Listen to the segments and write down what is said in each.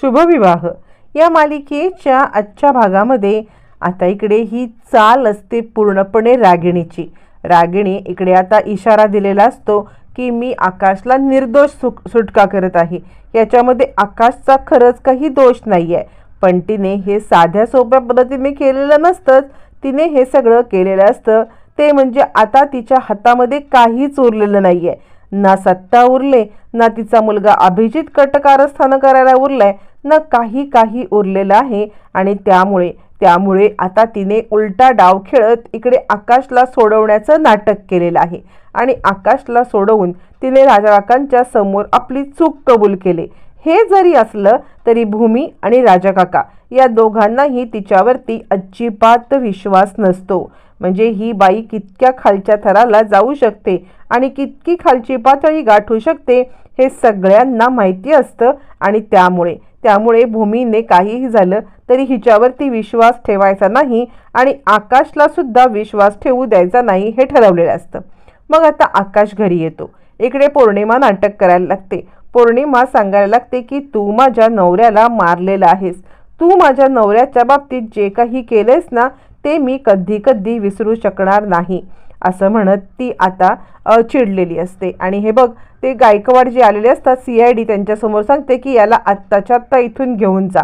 शुभविवाह. या मालिकेच्या आजच्या भागामध्ये आता इकडे ही चाल असते पूर्णपणे रागिणीची. रागिणी इकडे आता इशारा दिलेला असतो की मी आकाशला निर्दोष सुक सुटका करत आहे. याच्यामध्ये आकाशचा खरंच काही दोष नाही आहे पण तिने हे साध्या सोप्या पद्धतीने केलेलं नसतंच. तिने हे सगळं केलेलं असतं. ते म्हणजे आता तिच्या हातामध्ये काहीच उरलेलं नाही आहे ना सत्ता उरले ना तिचा मुलगा अभिजित कटकारस्थान करायला उरलाय ना काही काही उरलेलं आहे. आणि त्यामुळे त्यामुळे आता तिने उलटा डाव खेळत इकडे आकाशला सोडवण्याचं नाटक केलेलं आहे. आणि आकाशला सोडवून तिने राजाकाकांच्या समोर आपली चूक कबूल केले. हे जरी असलं तरी भूमी आणि राजाकाका या दोघांनाही तिच्यावरती अजिबात विश्वास नसतो. म्हणजे ही बाई कितक्या खालच्या थराला जाऊ शकते आणि कितकी खालची पातळी गाठू शकते हे सगळ्यांना माहिती असतं आणि त्यामुळे त्यामुळे भूमीने काहीही झालं तरी हिच्यावरती विश्वास ठेवायचा नाही आणि आकाशला सुद्धा विश्वास ठेवू द्यायचा नाही हे ठरवलेलं असतं. मग आता आकाश घरी येतो. इकडे पौर्णिमा नाटक करायला लागते. पौर्णिमा सांगायला लागते की तू माझ्या नवऱ्याला मारलेला आहेस. तू माझ्या नवऱ्याच्या बाबतीत जे काही केलेस ना ते मी कधी कधी विसरू शकणार नाही असं म्हणत ती आता चिडलेली असते. आणि हे बघ ते गायकवाड जे आलेले असतात सी आय डी त्यांच्यासमोर सांगते की याला आत्ताच्या आत्ता इथून घेऊन जा.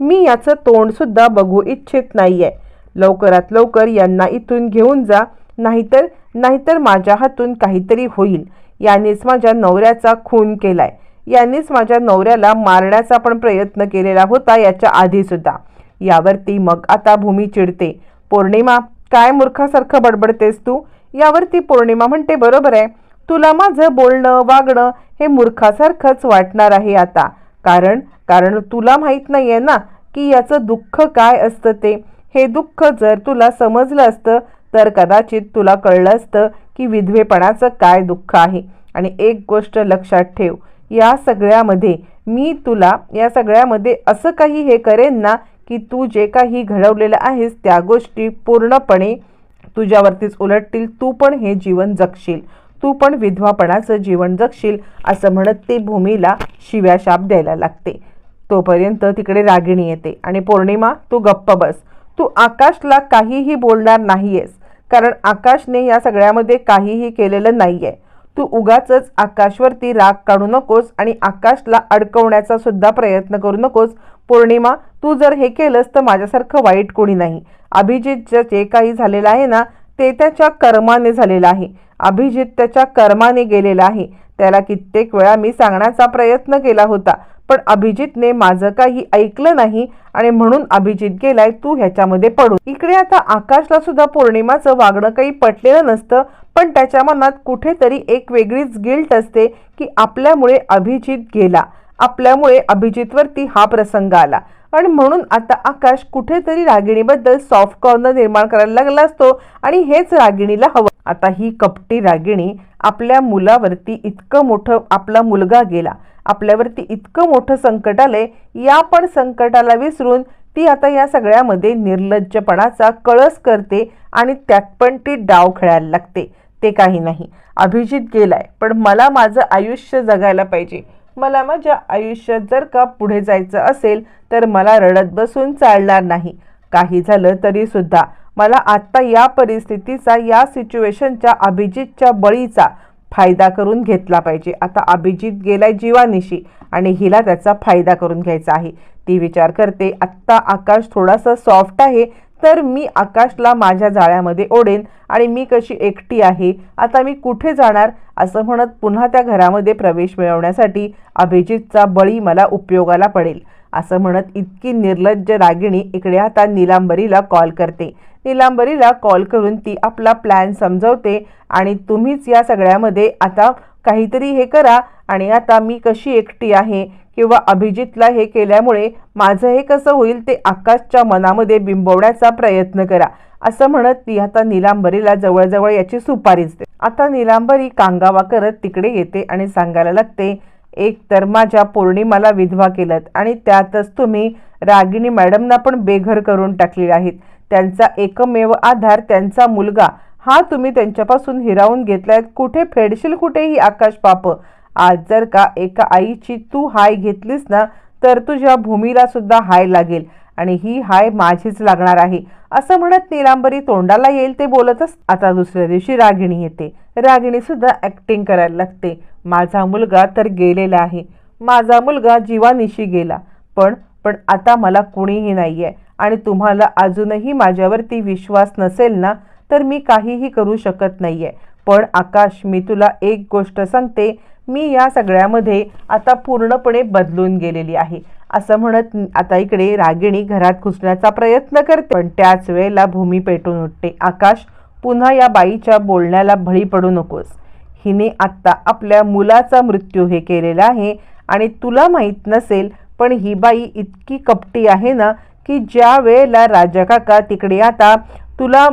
मी याचं तोंडसुद्धा बघू इच्छित नाही आहे लवकरात लवकर यांना इथून घेऊन जा नाहीतर नाहीतर माझ्या हातून काहीतरी होईल. यानेच माझ्या नवऱ्याचा खून केला आहे यानेच माझ्या नवऱ्याला मारण्याचा पण प्रयत्न केलेला होता याच्या आधीसुद्धा यावरती मग आता भूमी चिडते. पौर्णिमा. काय मूर्खासारखं बडबडतेस तू? यावरती पौर्णिमा म्हणते बरोबर आहे. तुला माझं बोलणं वागणं हे मूर्खासारखंच वाटणार आहे आता. कारण कारण तुला माहीत नाही आहे ना की याचं दुःख काय असतं ते. हे दुःख जर तुला समजलं असतं तर कदाचित तुला कळलं असतं की विधवेपणाचं काय दुःख आहे. आणि एक गोष्ट लक्षात ठेव. या सगळ्यामध्ये मी तुला या सगळ्यामध्ये असं काही हे करेन ना की तू जे काही घडवलेलं आहेस त्या गोष्टी पूर्णपणे तुझ्यावरतीच उलटतील. तू पण हे जीवन जगशील. तू पण विधवापणाचं जीवन जगशील असं म्हणत ती भूमीला शिव्या शाप द्यायला लागते. तोपर्यंत तिकडे रागिणी येते आणि पौर्णिमा तू गप्प बस. तू आकाशला काहीही बोलणार नाहीयेस कारण आकाशने या सगळ्यामध्ये काहीही केलेलं नाही आहे तू उगाच आकाशवरती राग काढू नकोस आणि आकाशला अडकवण्याचा सुद्धा प्रयत्न करू नकोस पौर्णिमा तू जर हे केलंस तर माझ्यासारखं वाईट कोणी नाही. अभिजित जे काही झालेलं आहे ना ते त्याच्या कर्माने झालेलं आहे. अभिजित त्याच्या कर्माने गेलेला आहे. त्याला कित्येक वेळा मी सांगण्याचा प्रयत्न केला होता पण अभिजितने माझं काही ऐकलं नाही आणि म्हणून अभिजित गेलाय तू ह्याच्यामध्ये पडून इकडे आता आकाशला सुद्धा पौर्णिमाचं वागणं काही पटलेलं नसतं पण त्याच्या मनात कुठेतरी एक वेगळीच गिल्ट असते की आपल्यामुळे अभिजित गेला. आपल्यामुळे अभिजितवरती हा प्रसंग आला. आणि म्हणून आता आकाश कुठेतरी रागिणीबद्दल सॉफ्ट कॉर्नर निर्माण करायला लागला असतो आणि हेच रागिणीला हवं. आता ही कपटी रागिणी आपल्या मुलावरती इतकं मोठं आपला मुलगा गेला. आपल्यावरती इतकं मोठं संकट आलंय या पण संकटाला विसरून ती आता या सगळ्यामध्ये निर्लज्जपणाचा कळस करते आणि त्यात पण ती डाव खेळायला लागते. ते काही नाही. अभिजित गेलाय पण मला माझं आयुष्य जगायला पाहिजे. मला माझ्या आयुष्यात जर का पुढे जायचं असेल तर मला रडत बसून चालणार नाही. काही झालं तरी सुद्धा. मला आत्ता या परिस्थितीचा या सिच्युएशनच्या अभिजितच्या बळीचा फायदा करून घेतला पाहिजे. आता अभिजित गेलाय जीवानिशी आणि हिला त्याचा फायदा करून घ्यायचा आहे. ती विचार करते आत्ता आकाश थोडासा सॉफ्ट आहे तर मी आकाशला माझ्या जाळ्यामध्ये ओढेन आणि मी कशी एकटी आहे? आता मी कुठे जाणार? असं म्हणत पुन्हा त्या घरामध्ये प्रवेश मिळवण्यासाठी अभिजितचा बळी मला उपयोगाला पडेल असं म्हणत इतकी निर्लज्ज रागिणी इकडे आता निलांबरीला कॉल करते. निलांबरीला कॉल करून ती आपला प्लॅन समजवते आणि तुम्हीच या सगळ्यामध्ये आता काहीतरी हे करा आणि आता मी कशी एकटी आहे किंवा अभिजितला हे केल्यामुळे माझं हे कसं होईल ते आकाशच्या मनामध्ये बिंबवण्याचा प्रयत्न करा. असं म्हणत ती आता निलांबरीला जवळजवळ याची सुपारीच दे आता निलांबरी कांगावा करत तिकडे येते आणि सांगायला लागते एक तर माझ्या पौर्णिमाला विधवा केलं आणि त्यातच तुम्ही रागिणी मॅडमना पण बेघर करून टाकले आहेत. त्यांचा एकमेव आधार त्यांचा मुलगा. हा तुम्ही त्यांच्यापासून हिरावून घेतलायत. कुठे फेडशील कुठेही आकाश पाप? आज जर का एका आईची तू हाय घेतलीस ना तर तुझ्या भूमीला सुद्धा हाय लागेल आणि ही हाय माझीच लागणार आहे. असं म्हणत निलांबरी तोंडाला येईल ते बोलतच आता दुसऱ्या दिवशी रागिणी येते. रागिणी सुद्धा ऍक्टिंग करायला लागते. माझा मुलगा तर गेलेला आहे. माझा मुलगा जीवानिशी गेला. पण पण आता मला कुणीही नाही आहे आणि तुम्हाला अजूनही माझ्यावरती विश्वास नसेल ना तर मी काहीही करू शकत नाही आहे पण आकाश मी तुला एक गोष्ट सांगते. मी या सगळ्यामध्ये आता पूर्णपणे बदलून गेलेली आहे. असं म्हणत आता इकडे रागिणी घरात घुसण्याचा प्रयत्न करते. पण त्याच वेळेला भूमी पेटून उठते. आकाश पुन्हा या बाईच्या बोलण्याला भळी पडू नकोस. हिने आत्ता आपल्या मुलाचा मृत्यू हे केलेला आहे आणि तुला माहीत नसेल पण ही बाई इतकी कपटी आहे ना की ज्या वेळेला राजा काका तिकडे आता तुला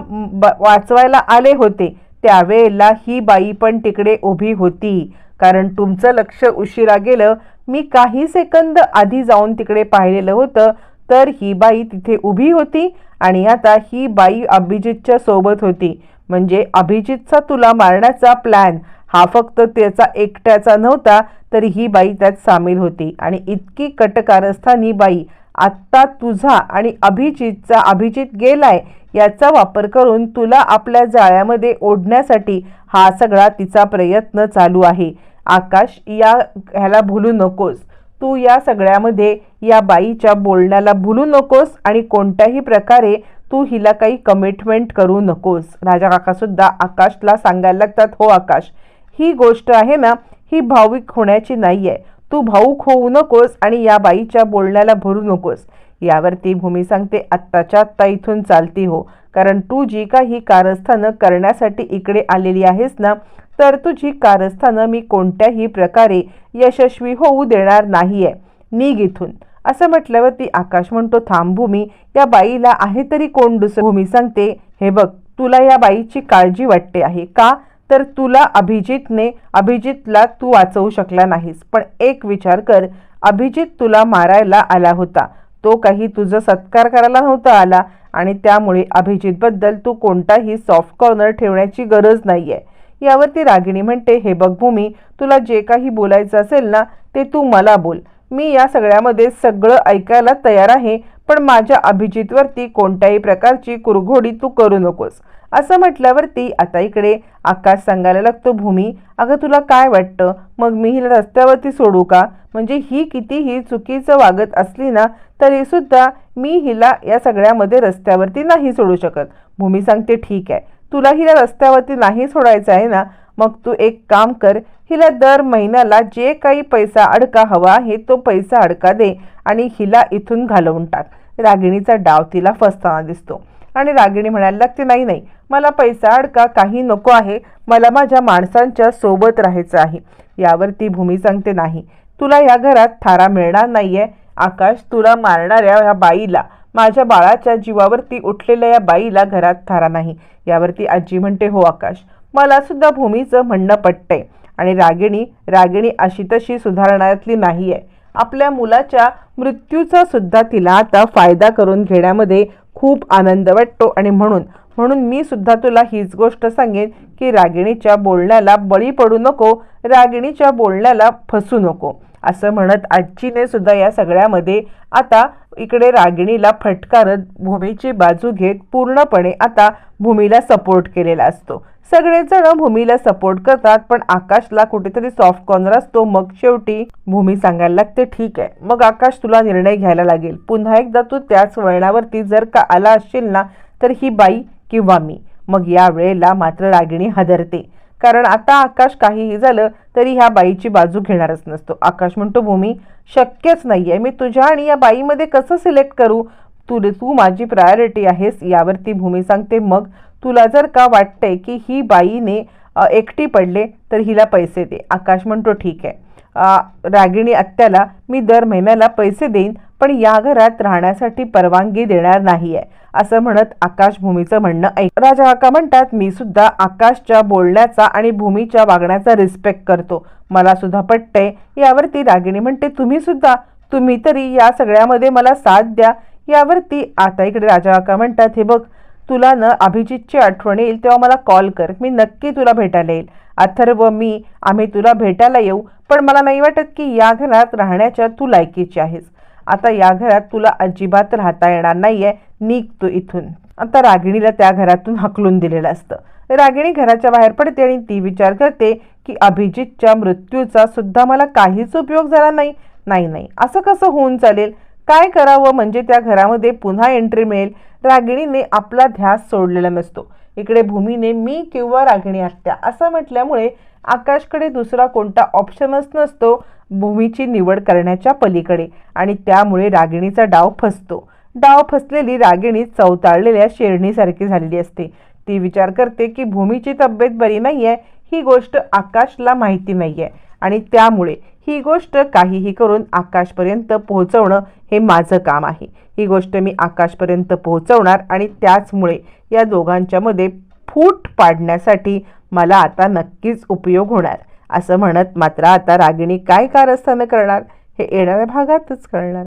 वाचवायला आले होते त्यावेळेला ही बाई पण तिकडे उभी होती. कारण तुमचं लक्ष उशिरा गेलं मी काही सेकंद आधी जाऊन तिकडे पाहिलेलं होतं तर ही बाई तिथे उभी होती आणि आता ही बाई अभिजितच्या सोबत होती. म्हणजे अभिजितचा तुला मारण्याचा प्लॅन हा फक्त त्याचा एकट्याचा नव्हता तर ही बाई त्यात सामील होती. आणि इतकी कटकारस्थानी बाई आत्ता तुझा आणि अभिजितचा अभिजित गेलाय याचा वापर करून तुला आपल्या जाळ्यामध्ये ओढण्यासाठी हा सगळा तिचा प्रयत्न चालू आहे. आकाश या ह्याला भुलू नकोस. तू या सगळ्यामध्ये या बाईच्या बोलण्याला भुलू नकोस आणि कोणत्याही प्रकारे तू हिला काही कमिटमेंट करू नकोस. राजा काकासुद्धा आकाशला सांगायला लागतात हो आकाश ही गोष्ट आहे ना ही भाविक होण्याची नाही आहे तू भाऊक होऊ नकोस आणि या बाईच्या बोलण्याला भरू नकोस. यावरती भूमी सांगते आत्ताच्या आत्ता इथून चालती हो. कारण तू जी काही कारस्थानं करण्यासाठी इकडे आलेली आहेस ना तर तुझी कारस्थानं मी कोणत्याही प्रकारे यशस्वी होऊ देणार नाही आहे निघ इथून. असं म्हटल्यावर ती आकाश म्हणतो थांब भूमी या बाईला आहे तरी कोण दुसरं? भूमी सांगते हे बघ तुला या बाईची काळजी वाटते आहे का? तर तुला अभिजितने अभिजितला तू वाचवू शकला नाहीस. पण एक विचार कर अभिजित तुला मारायला आला होता. तो काही तुझं सत्कार करायला नव्हता आला. आणि त्यामुळे अभिजितबद्दल तू कोणताही सॉफ्ट कॉर्नर ठेवण्याची गरज नाही आहे यावरती रागिणी म्हणते हे बघ भूमी तुला जे काही बोलायचं असेल ना ते तू मला बोल. मी या सगळ्यामध्ये सगळं ऐकायला तयार आहे पण माझ्या अभिजितवरती कोणत्याही प्रकारची कुरघोडी तू करू नकोस. असं म्हटल्यावरती आता इकडे आकाश सांगायला लागतो भूमी अगं तुला काय वाटतं? मग मी हिला रस्त्यावरती सोडू का? म्हणजे ही कितीही चुकीचं वागत असली ना तरी सुद्धा मी हिला या सगळ्यामध्ये रस्त्यावरती नाही सोडू शकत. भूमी सांगते ठीक आहे. तुला हिला रस्त्यावरती नाही सोडायचं आहे ना? मग तू एक काम कर हिला दर महिन्याला जे काही पैसा अडका हवा आहे तो पैसा अडका दे आणि हिला इथून घालवून टाक. रागिणीचा डाव तिला फसताना दिसतो. आणि रागिणी म्हणायला लागते नाही नाही मला पैसा अडका काही नको आहे मला माझ्या माणसांच्या सोबत राहायचं आहे. यावरती भूमी सांगते नाही तुला या घरात थारा मिळणार नाही आहे आकाश तुला मारणाऱ्या ह्या बाईला. माझ्या बाळाच्या जीवावरती उठलेल्या या बाईला घरात थारा नाही. यावरती आजी म्हणते हो आकाश मला सुद्धा भूमीचं म्हणणं पटतंय आणि रागिणी रागिणी अशी तशी सुधारण्यातली नाही आहे आपल्या मुलाच्या मृत्यूचा सुद्धा तिला आता फायदा करून घेण्यामध्ये खूप आनंद वाटतो आणि म्हणून म्हणून मी सुद्धा तुला हीच गोष्ट सांगेन की रागिणीच्या बोलण्याला बळी पडू नको रागिणीच्या बोलण्याला फसू नको. असं म्हणत आजीने सुद्धा या सगळ्यामध्ये आता इकडे रागिणीला फटकारत भूमीची बाजू घेत पूर्णपणे आता भूमीला सपोर्ट केलेला असतो. सगळेजण भूमीला सपोर्ट करतात पण आकाशला कुठेतरी सॉफ्ट कॉर्नर असतो. मग शेवटी भूमी सांगायला लागते ठीक आहे मग आकाश तुला निर्णय घ्यायला लागेल. पुन्हा एकदा तू त्याच वळणावरती जर का आला असशील ना तर ही बाई किंवा मी. मग या वेळेला मात्र रागिणी हदरते. कारण आता आकाश काहीही झालं तरी ह्या बाईची बाजू घेणारच नसतो. आकाश म्हणतो भूमी शक्यच नाही आहे मी तुझ्या आणि या बाईमध्ये कसं सिलेक्ट करू? तू तू माझी प्रायोरिटी आहेस. यावरती भूमी सांगते मग तुला जर का वाटतंय की ही बाईने एकटी पडले तर हिला पैसे दे. आकाश म्हणतो ठीक आहे. रागिणी आत्याला मी दर महिन्याला पैसे देईन पण या घरात राहण्यासाठी परवानगी देणार नाही आहे असं म्हणत आकाश भूमीचं म्हणणं ऐक राजा काका म्हणतात मी सुद्धा आकाशच्या बोलण्याचा आणि भूमीच्या वागण्याचा रिस्पेक्ट करतो. मला सुद्धा पटतंय. यावरती रागिणी म्हणते तुम्ही सुद्धा तुम्ही तरी या सगळ्यामध्ये मला साथ द्या. यावरती आता इकडे राजा काका म्हणतात हे बघ तुला न अभिजितची आठवण येईल तेव्हा मला कॉल कर. मी नक्की तुला भेटायला येईल. अथर्व मी आम्ही तुला भेटायला येऊ पण मला नाही वाटत की या घरात राहण्याच्या तू लायकीची आहेस. आता या घरात तुला अजिबात राहता येणार नाहीये. निघ तू इथून. आता रागिणीला त्या घरातून हकलून दिलेलं असतं. रागिणी घराच्या बाहेर पडते आणि ती विचार करते की अभिजितच्या मृत्यूचा सुद्धा मला काहीच उपयोग झाला नाही. नाही नाही. असं कसं होऊन चालेल? काय करावं म्हणजे त्या घरामध्ये पुन्हा एंट्री मिळेल? रागिणीने आपला ध्यास सोडलेला नसतो. इकडे भूमीने मी किंवा रागिणी आत्या असं म्हटल्यामुळे आकाशकडे दुसरा कोणता ऑप्शनच नसतो. भूमीची निवड करण्याच्या पलीकडे आणि त्यामुळे रागिणीचा डाव फसतो. डाव फसलेली रागिणी चवताळलेल्या शेरणीसारखी झालेली असते. ती विचार करते की भूमीची तब्येत बरी नाही आहे ही गोष्ट आकाशला माहिती नाही आहे आणि त्यामुळे ही गोष्ट काहीही करून आकाशपर्यंत पोहोचवणं हे माझं काम आहे. ही गोष्ट मी आकाशपर्यंत पोहोचवणार आणि त्याचमुळे या दोघांच्यामध्ये फूट पाडण्यासाठी मला आता नक्कीच उपयोग होणार. असं म्हणत मात्र आता रागिणी काय कारस्थानं करणार हे येणाऱ्या भागातच कळणार.